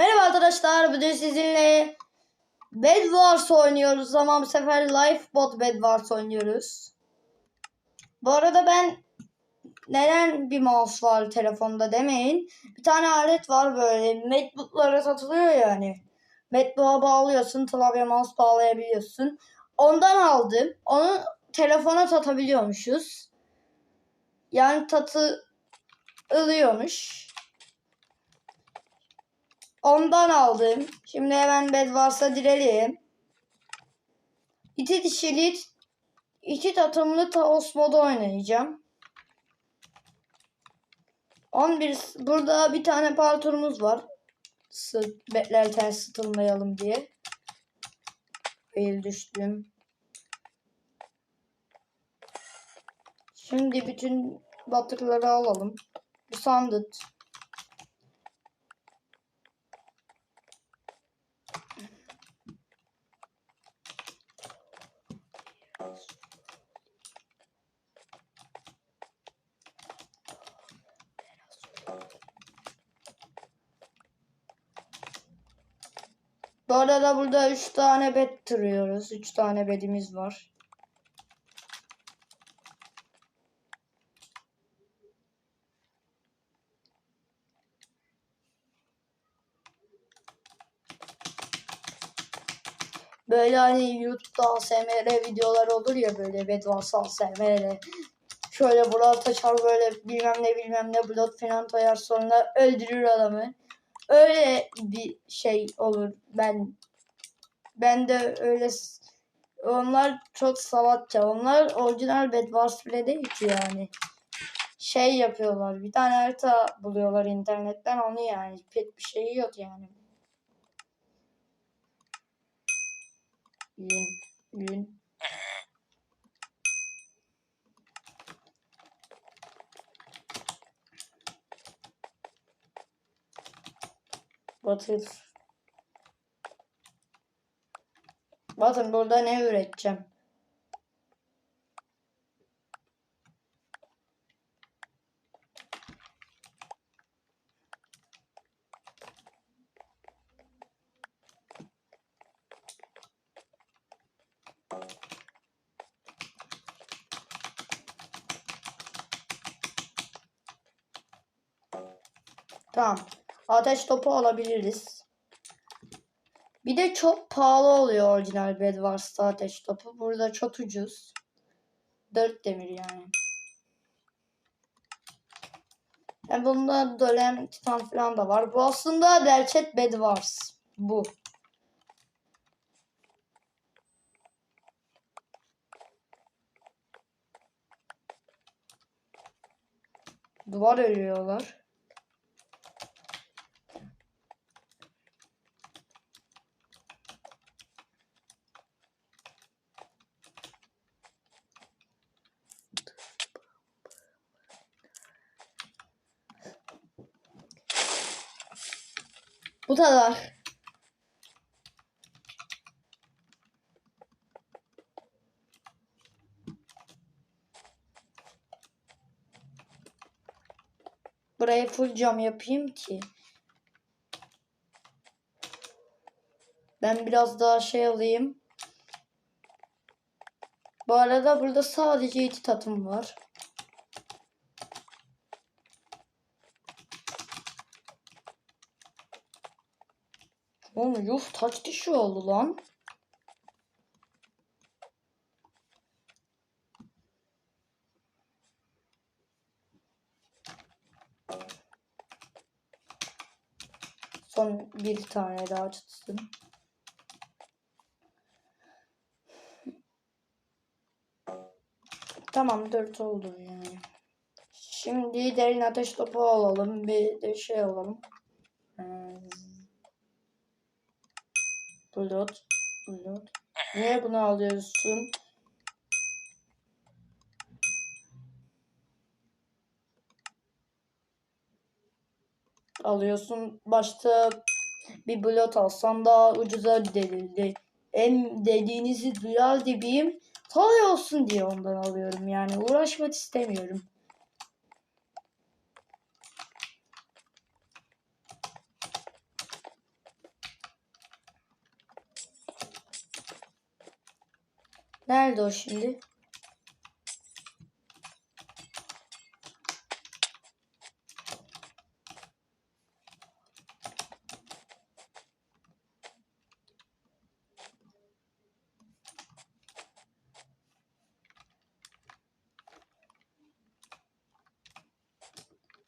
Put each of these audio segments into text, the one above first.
Merhaba arkadaşlar. Bugün sizinle Bed Wars oynuyoruz ama bu sefer Lifebot Bed Wars oynuyoruz. Bu arada ben neden bir mouse var telefonda demeyin. Bir tane alet var böyle. Macbook'lara satılıyor yani. Macbook'a bağlıyorsun. Klavye mouse bağlayabiliyorsun. Ondan aldım. Onu telefona satabiliyormuşuz. Yani tatı ılıyormuş. Ondan aldım. Şimdi hemen Bedwars'a direlim. İki dişili iki tatımlı Taos modu oynayacağım. 11 burada bir tane parturumuz var. Sıt, beklerken sıtılmayalım diye. Fail düştüm. Şimdi bütün batıkları alalım. Bu sandık. Arada burada 3 tane bed duruyoruz. 3 tane bedimiz var. Böyle hani YouTube'da ASMR videolar olur ya böyle Bedwars ASMR. Şöyle Burak Taşar böyle bilmem ne bilmem ne blot falan koyar sonra öldürür adamı. Öyle bir şey olur ben ben de öyle onlar çok salatça. Onlar orijinal Bedwars bile değil yani. Şey yapıyorlar. Bir tane harita buluyorlar internetten onu yani. Pek bir şey yok yani. Yün, yün. Batır. Bakın burada ne üreteceğim. Tamam. Ateş topu alabiliriz. Bir de çok pahalı oluyor orijinal Bedwars'ta ateş topu. Burada çok ucuz. 4 demir yani. Hem bunda Dolem, Titan falan da var. Bu aslında gerçek Bedwars. Bu. Duvar örüyorlar. Kadar. Buraya full cam yapayım ki. Ben biraz daha şey alayım. Bu arada burada sadece iki tatım var. Oğlum yuh taç dişi oldu lan. Son bir tane daha tutsun. Tamam dört oldu yani. Şimdi derin ateş topu alalım. Bir de şey alalım. 14. 14. Niye bunu alıyorsun? Alıyorsun. Başta bir blot alsan daha ucuza delildi. Hem dediğinizi duyar gibiyim. Kolay olsun diye ondan alıyorum yani. Uğraşmak istemiyorum. Nerede o şimdi?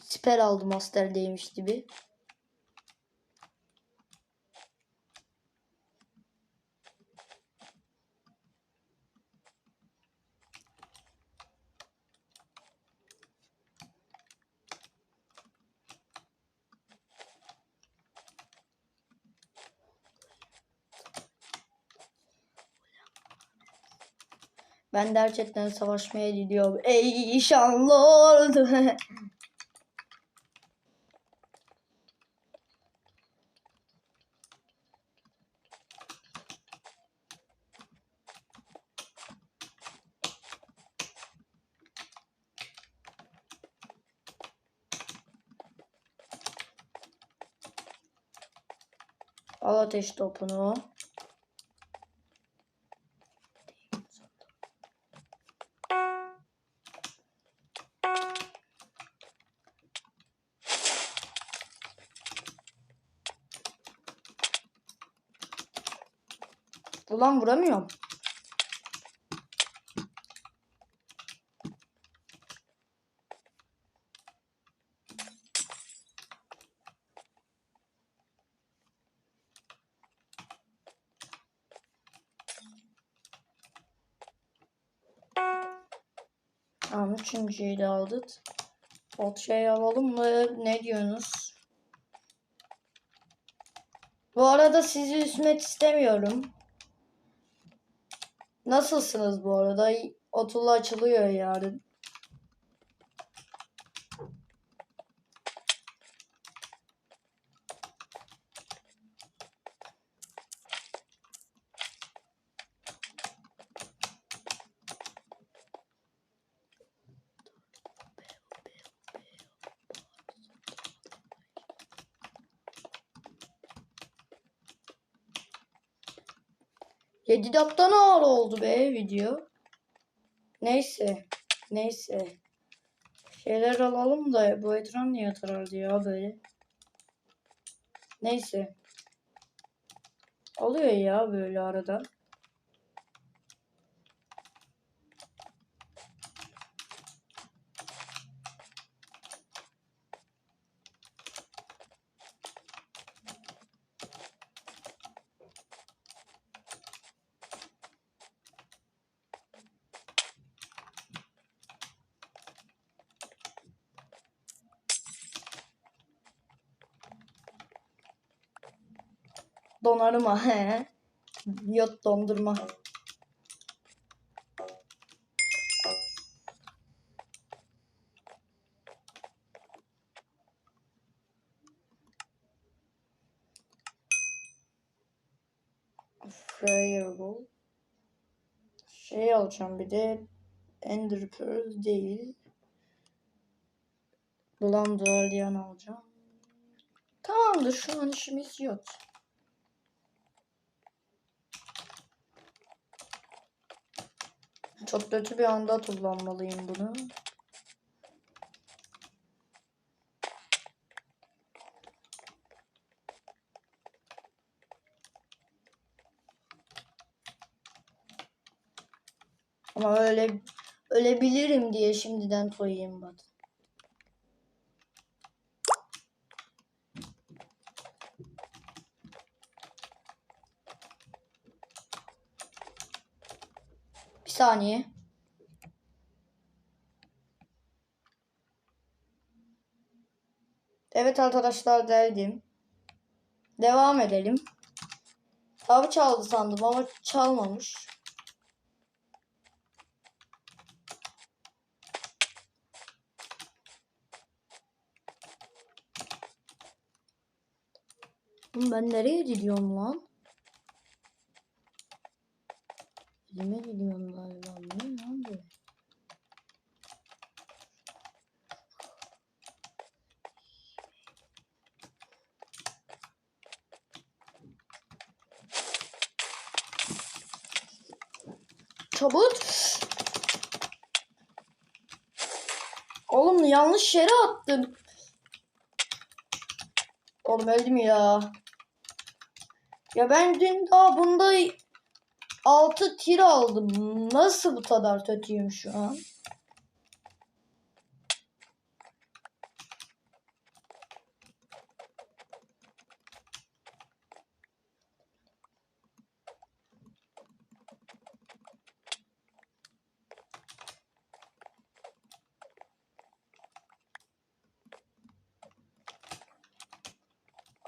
Siper aldı master değmiş gibi. Ben de gerçekten savaşmaya gidiyorum. Ey şanlı oldu. Al ateş topunu. Ulan vuramıyorum. Tamam üçüncüyü de aldık. Ot şey alalım mı? Ne diyorsunuz? Bu arada sizi üzmek istemiyorum. Nasılsınız bu arada? Otulla açılıyor yarın. Yedi dakika ne ara oldu be video. Neyse. Neyse. Şeyler alalım da bu ekran niye tarardı ya böyle. Neyse. Oluyor ya böyle arada. Donarıma he. Yok dondurma. Fireball. Şey alacağım bir de Ender Pearl değil. Guardian alacağım. Tamamdır şu an işimiz yok. Çok kötü bir anda kullanmalıyım bunu. Ama öyle ölebilirim diye şimdiden koyayım bak. Saniye. Evet arkadaşlar derdim. Devam edelim. Tabi çaldı sandım ama çalmamış. Ben nereye gidiyorum lan? Elime gidiyorum galiba. Ne bu? Çabuk. Oğlum yanlış yere attım. Oğlum öldüm ya. Ya ben dün daha bunda 6 tir aldım. Nasıl bu kadar kötüyüm şu an?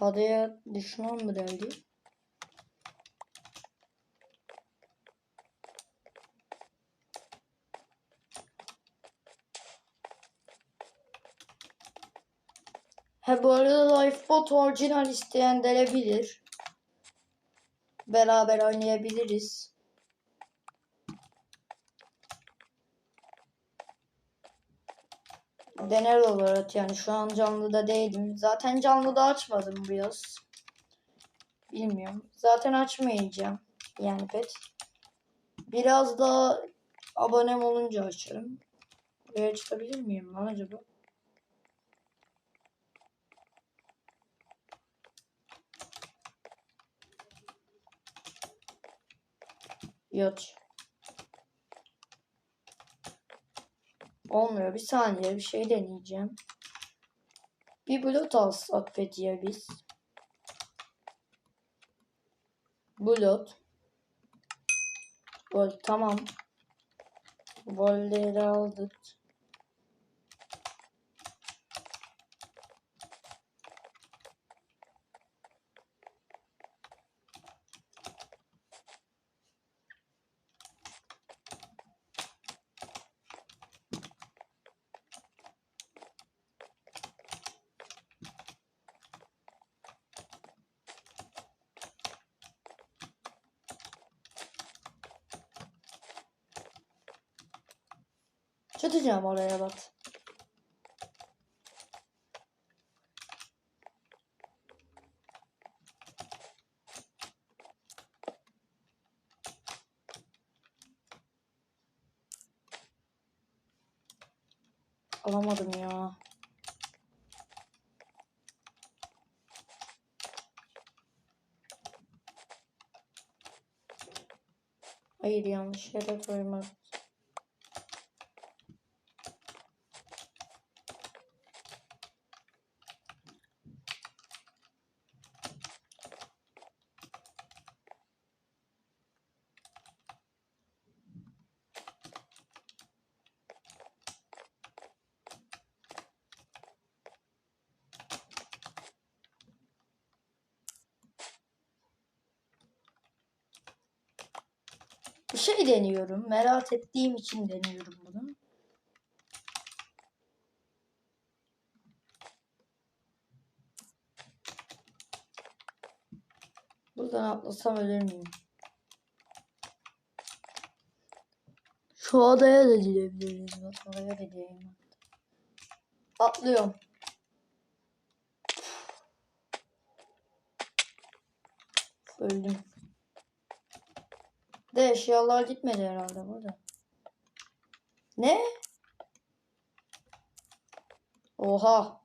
Adaya düşman mı geldi? Ha bu arada Lifebot orijinal isteyen denebilir. Beraber oynayabiliriz. Dener olarak yani şu an canlıda değilim. Zaten canlıda açmadım bu yaz. Bilmiyorum. Zaten açmayacağım. Yani pet. Biraz da abonem olunca açarım. Buraya açabilir miyim lan acaba? Yok. Olmuyor. Bir saniye bir şey deneyeceğim. Bir blot alsak Peti'ye biz. Blot. Vol tamam. Volleri aldık. Çatacağım oraya bak. Alamadım ya. Hayır yanlış yere koymadım. Şey deniyorum. Merak ettiğim için deniyorum bunu. Buradan atlasam ölür müyüm? Şu adaya da gidebiliriz. Bak oraya da gideyim. Atlıyorum. Öldüm. De eşyalar gitmedi herhalde burada. Ne? Oha.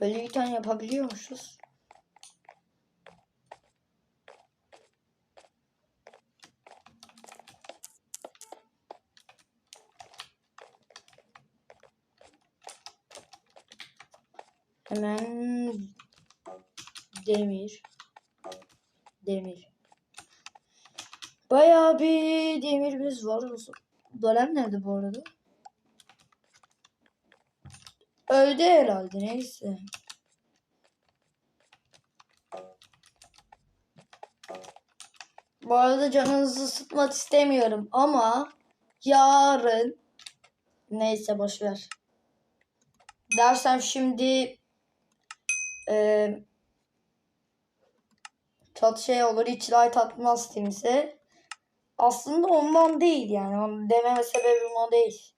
Ölüyken yapabiliyormuşuz. Hemen demir. Demir. Bayağı bir demirimiz var. Golem nerede bu arada? Öldü herhalde neyse. Bu arada canınızı sıkmak istemiyorum ama yarın neyse boşver. Dersem şimdi e, tat şey olur hiç light atmaz kimse. Aslında ondan değil yani. Onu dememe sebebim o değil.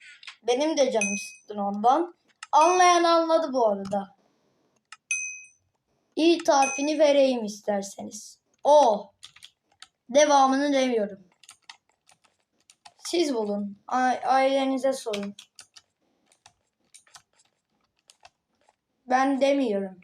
Benim de canım sıktın ondan. Anlayan anladı bu arada. İ harfini vereyim isterseniz. O. Devamını demiyorum. Siz bulun. Ailenize sorun. Ben demiyorum.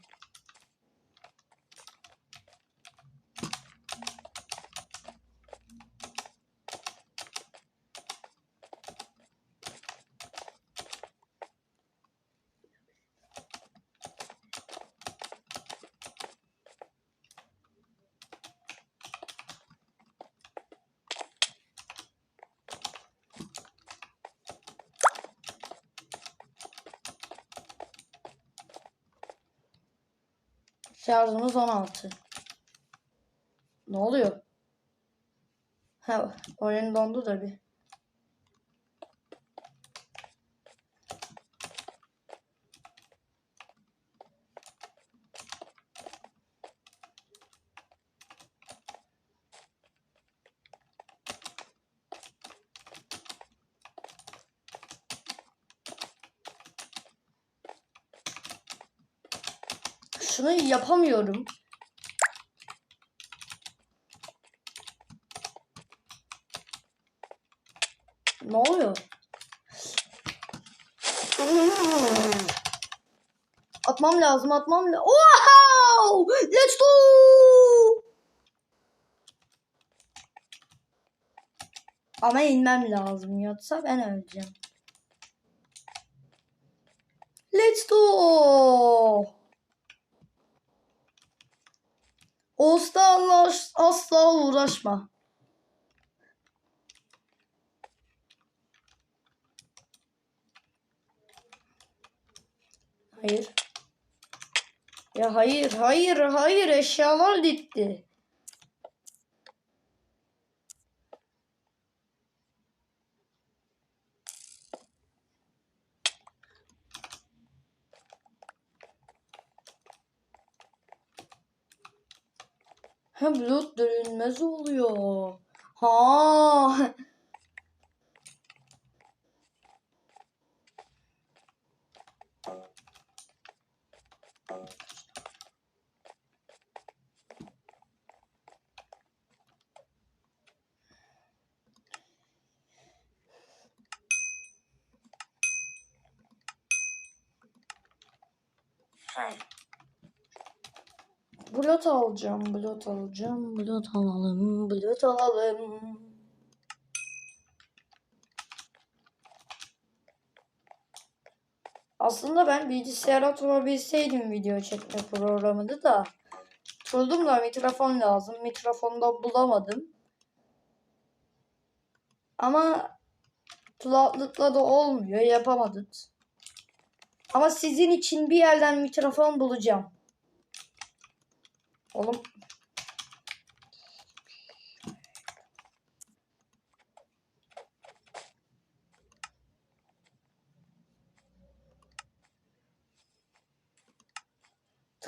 Şarjımız 16. Ne oluyor? Ha, oyun dondu da bir. Yapamıyorum. Ne oluyor? Atmam lazım, atmam lazım. Wow! Let's go! Ama inmem lazım yoksa ben öleceğim. Let's go! Oğuz'la asla uğraşma. Hayır. Ya hayır, hayır, hayır eşyalar gitti. Ha bulut dönülmez oluyor. Ha. Blot alacağım, blot alacağım, blot alalım, blot alalım. Aslında ben bilgisayara oturabilseydim video çekme programını da oturdum da mikrofon lazım. Mikrofonda bulamadım. Ama kulaklıkla da olmuyor, yapamadık. Ama sizin için bir yerden mikrofon bulacağım. Oğlum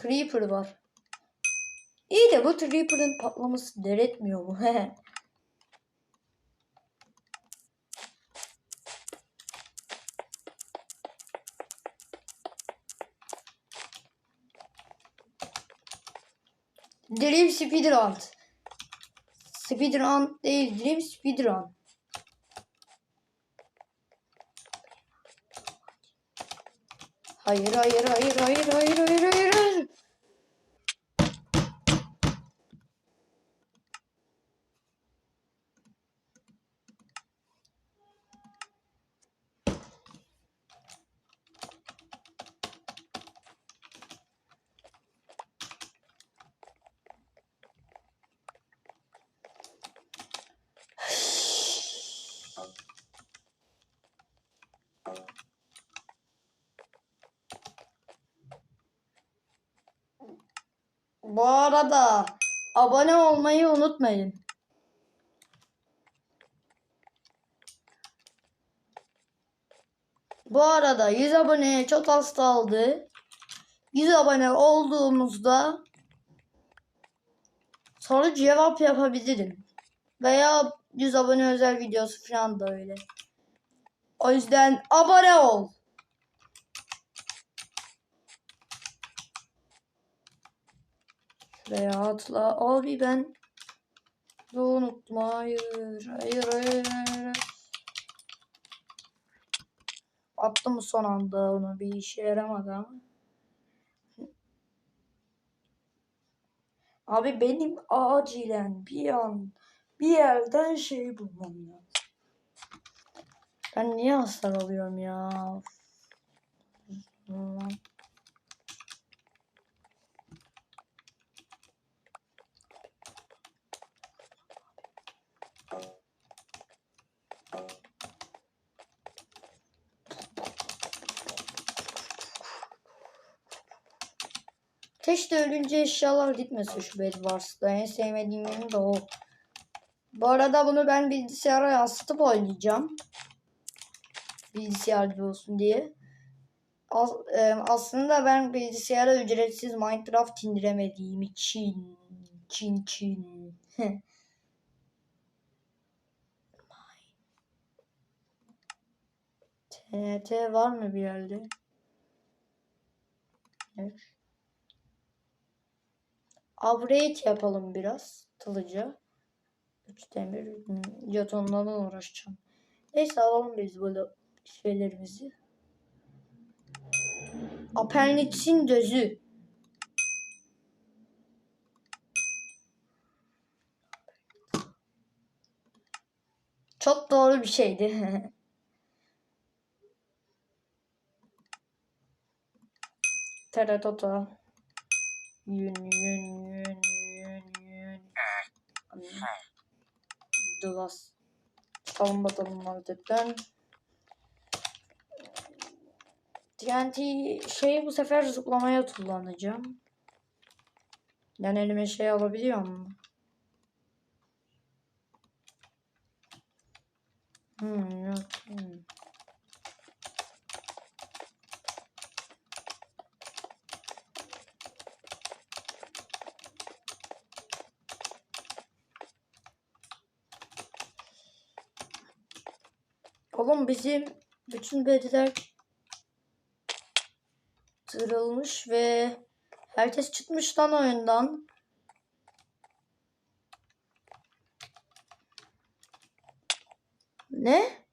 Creeper var. İyi de bu Creeper'ın patlaması deretmiyor mu? Dream Speedrun. Speedrun değil, Dream Speedrun. Hayır, hayır, hayır, hayır, hayır, hayır, hayır, Bu arada abone olmayı unutmayın. Bu arada 100 aboneye çok az kaldı. 100 abone olduğumuzda soru cevap yapabilirim. Veya 100 abone özel videosu falan da öyle. O yüzden abone ol. Şuraya atla. Abi ben de unutma. Hayır. Hayır hayır hayır. Attım son anda onu. Bir işe yaramadı ama. Abi benim acilen bir an bir yerden şey bulmam lazım. Ben niye hasar alıyorum ya? Ulan. Keşke ölünce eşyalar gitmesin şu Bedwars'ta. En sevmediğim yanı da o. Bu arada bunu ben bilgisayara yansıtıp oynayacağım. Bilgisayarcı olsun diye. As- e, aslında ben bilgisayara ücretsiz Minecraft indiremediğim için. Çin çin. TNT var mı bir yerde? Evet. Upgrade yapalım biraz. Kılıca. 3 demir. hmm, Jetonlardan uğraşacağım. Neyse alalım biz böyle şeylerimizi. Apernitsin dözü. Çok doğru bir şeydi. Teratota. Yün yün yün yün yün. Duvas. Çıkalım bakalım marketten. TNT şeyi bu sefer zıplamaya kullanacağım. Yani elime şey alabiliyor muyum? Hmm, yok. Hmm. Oğlum bizim bütün bediler tırılmış ve herkes çıkmış lan oyundan. Ne?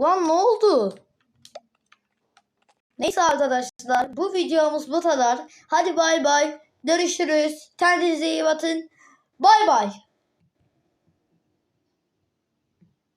Lan ne oldu? Neyse arkadaşlar bu videomuz bu kadar. Hadi bay bay. Görüşürüz. Kendinize iyi bakın. Bay bay.